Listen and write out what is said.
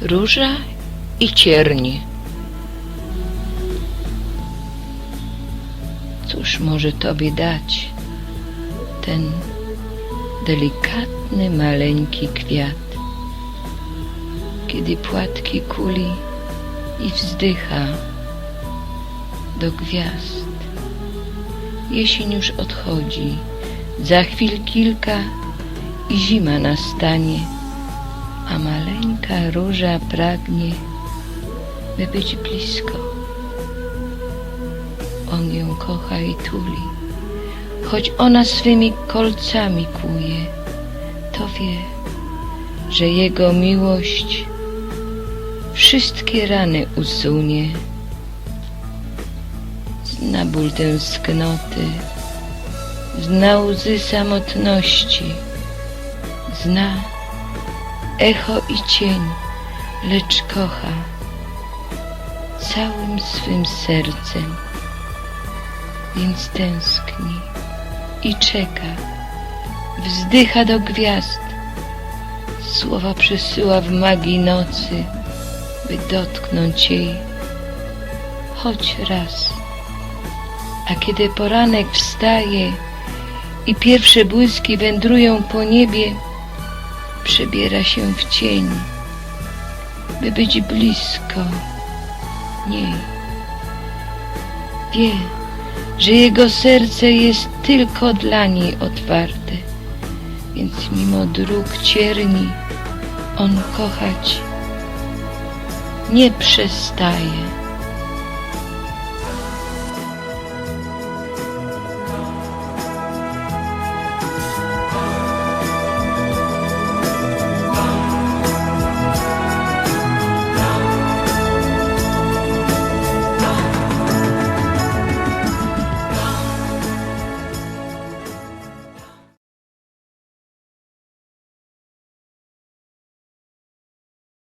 róża i cierni. Cóż może tobie dać ten delikatny, maleńki kwiat, kiedy płatki kuli i wzdycha do gwiazd. Jesień już odchodzi, za chwil kilka i zima nastanie, róża pragnie, by być blisko. On ją kocha i tuli, choć ona swymi kolcami kuje, to wie, że jego miłość wszystkie rany usunie. Zna ból tęsknoty, zna łzy samotności, zna echo i cień, lecz kocha całym swym sercem, więc tęskni i czeka, wzdycha do gwiazd, słowa przesyła w magii nocy, by dotknąć jej choć raz. A kiedy poranek wstaje i pierwsze błyski wędrują po niebie, przebiera się w cień, by być blisko niej. Wie, że jego serce jest tylko dla niej otwarte, więc mimo dróg cierni on kochać nie przestaje.